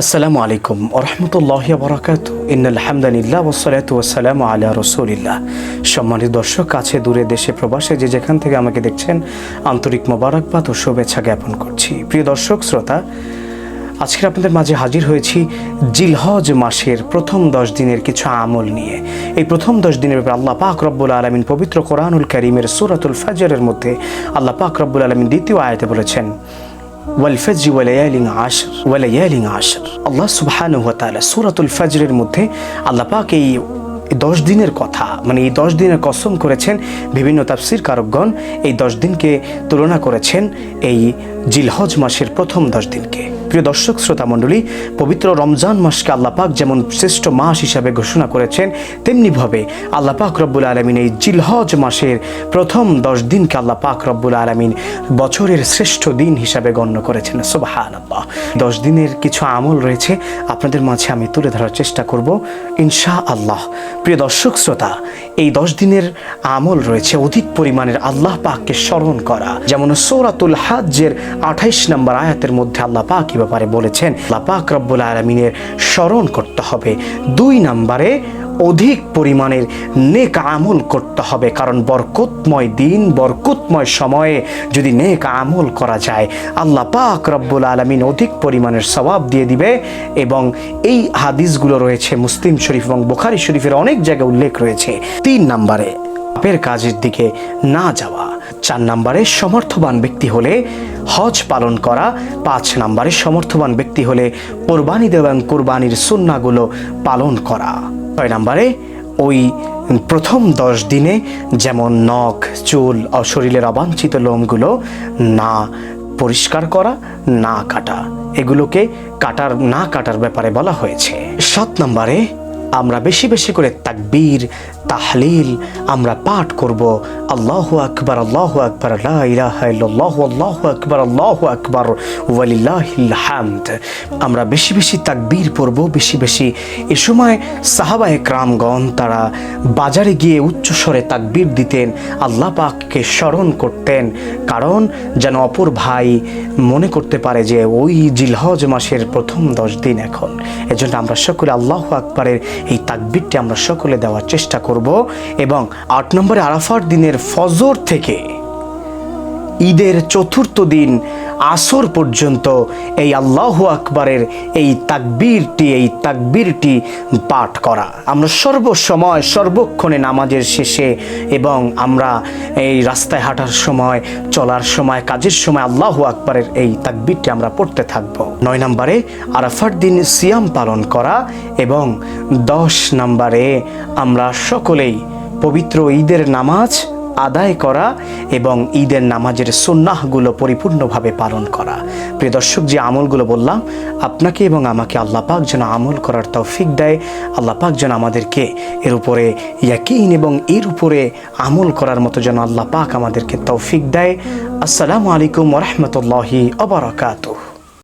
আসসালামু আলাইকুম ওরহমতুল্লাহ বরাকাত ইন্নাল হামদানিল্লাহ ওসলাত ওসালাম আলা রসুলিল্লাহ। সম্মানিত দর্শক, কাছে দূরে দেশে প্রবাসে যে যেখান থেকে আমাকে দেখছেন, আন্তরিক মোবারকবাদ ও শুভেচ্ছা জ্ঞাপন করছি। প্রিয় দর্শক, শ্রোতা আজকে আপনাদের মাঝে হাজির হয়েছি জিলহজ মাসের প্রথম দশ দিনের কিছু আমল নিয়ে। এই প্রথম দশ দিনের ব্যাপারে আল্লাহ পাক রব্বুল আলমিন পবিত্র কোরআনুল করিমের সুরাতুল ফাজরের মধ্যে আল্লাহ পাক রব্বুল আলমিন দ্বিতীয় আয়াতে বলেছেন ওয়ালফজি ওয়ালায়ালিং আশর ওয়ালায়ালিং আশর। আল্লাহ সুবহানাহু ওয়া তাআলা মধ্যে আল্লাহ এই দশ দিনের কথা মানে এই দশ দিনের কসম করেছেন বিভিন্ন তাফসির কারকগণ এই দশ দিনকে তুলনা করেছেন এই জিলহজ মাসের প্রথম দশ দিনকে। প্রিয় দর্শক শ্রোতা মণ্ডলী পবিত্র রমজান মাসকে আল্লাহ পাক যেমন শ্রেষ্ঠ মাস হিসাবে ঘোষণা করেছেন, তেমনিভাবে আল্লাহ পাক রব্বুল আলমিন এই জিলহজ মাসের প্রথম দশ দিনকে আল্লাহ পাক রব্বুল আলমিন বছরের শ্রেষ্ঠ দিন হিসাবে গণ্য করেছেন। সুবাহান আল্লাহ দশ দিনের কিছু আমল রয়েছে, আপনাদের মাঝে আমি তুলে ধরার চেষ্টা করব ইনশা আল্লাহ প্রিয় দর্শক, শ্রোতা, এই দশ দিনের আমল রয়েছে, অধিক পরিমাণের আল্লাহ পাককে স্মরণ করা। যেমন সৌরাতুল হাজ্জের আঠাইশ নম্বর আয়াতের মধ্যে আল্লাহ পাক ব্যাপারে বলেছেন, আল্লাহ পাক রব্বুল আলমিনের স্মরণ করতে হবে। দুই নম্বরে, অধিক পরিমাণের নেক আমল করতে হবে, কারণ বরকতময় দিন, বরকতময় সময়ে যদি নেক আমল করা যায়, আল্লাহ পাক রব্বুল আলমিন অধিক পরিমাণের সবাব দিয়ে দিবে এবং এই হাদিসগুলো রয়েছে মুসলিম শরীফ এবং বোখারি শরীফের অনেক জায়গায় উল্লেখ রয়েছে। তিন নম্বরে, পাপের কাজের দিকে না যাওয়া। চার নম্বরে সমর্থবান ব্যক্তি হলে হজ পালন করা, পাঁচ নম্বরে সমর্থবান ব্যক্তি হলে কোরবানি দেওয়া কোরবানির সুন্নাগুলো পালন করা। ছয় নম্বরে ওই প্রথম দশ দিনে যেমন নখ, চুল ও শরীরের অবাঞ্ছিত লোমগুলো না পরিষ্কার করা, না কাটা, এগুলোকে কাটার, না কাটার ব্যাপারে বলা হয়েছে। সাত নম্বরে আমরা বেশি বেশি করে তাকবীর, তাহলিল আমরা পাঠ করব। আল্লাহ আকবার আল্লাহ আকবার আল্লাহ আল্লাহ আকবার আল্লাহ আকবার হামদ। আমরা বেশি বেশি তাকবীর পড়ব, বেশি বেশি। এ সময় সাহাবা একরামগণ তারা বাজারে গিয়ে উচ্চ স্বরে তাকবীর দিতেন, আল্লাহ পাককে স্মরণ করতেন। কারণ যেন অপর ভাই মনে করতে পারে যে ওই জিলহজ মাসের প্রথম দশ দিন এখন। এজন্য আমরা সকলে আল্লাহ আকবরের এই তাকবিরটি আমরা সকলে দেওয়ার চেষ্টা করব এবং আট নম্বরে আরাফার দিনের ফজর থেকে ঈদের চতুর্থ দিন আসর পর্যন্ত এই আল্লাহ আকবরের এই তাকবীরটি এই তাকবীরটি পাঠ করা। আমরা সর্বসময়, সর্বক্ষণে নামাজের শেষে এবং আমরা এই রাস্তায় হাঁটার সময়, চলার সময়, কাজের সময় আল্লাহ আকবরের এই তাকবীরটি আমরা পড়তে থাকব। নয় নম্বরে, আরাফার দিন সিয়াম পালন করা এবং দশ নম্বরে আমরা সকলেই পবিত্র ঈদের নামাজ আদায় করা এবং ঈদের নামাজের সুন্নাহগুলো পরিপূর্ণভাবে পালন করা। প্রিয় দর্শক, যে আমলগুলো বললাম, আপনাকে এবং আমাকে আল্লাহ পাক যেন আমল করার তৌফিক দেয়। আল্লাহ পাক যেন আমাদেরকে এর উপরে ইয়াকিন এবং এর উপরে আমল করার মতো যেন আল্লাহ পাক আমাদেরকে তৌফিক দেয়। আসসালামু আলাইকুম রহমতুল্লাহি অবরাকাতুহ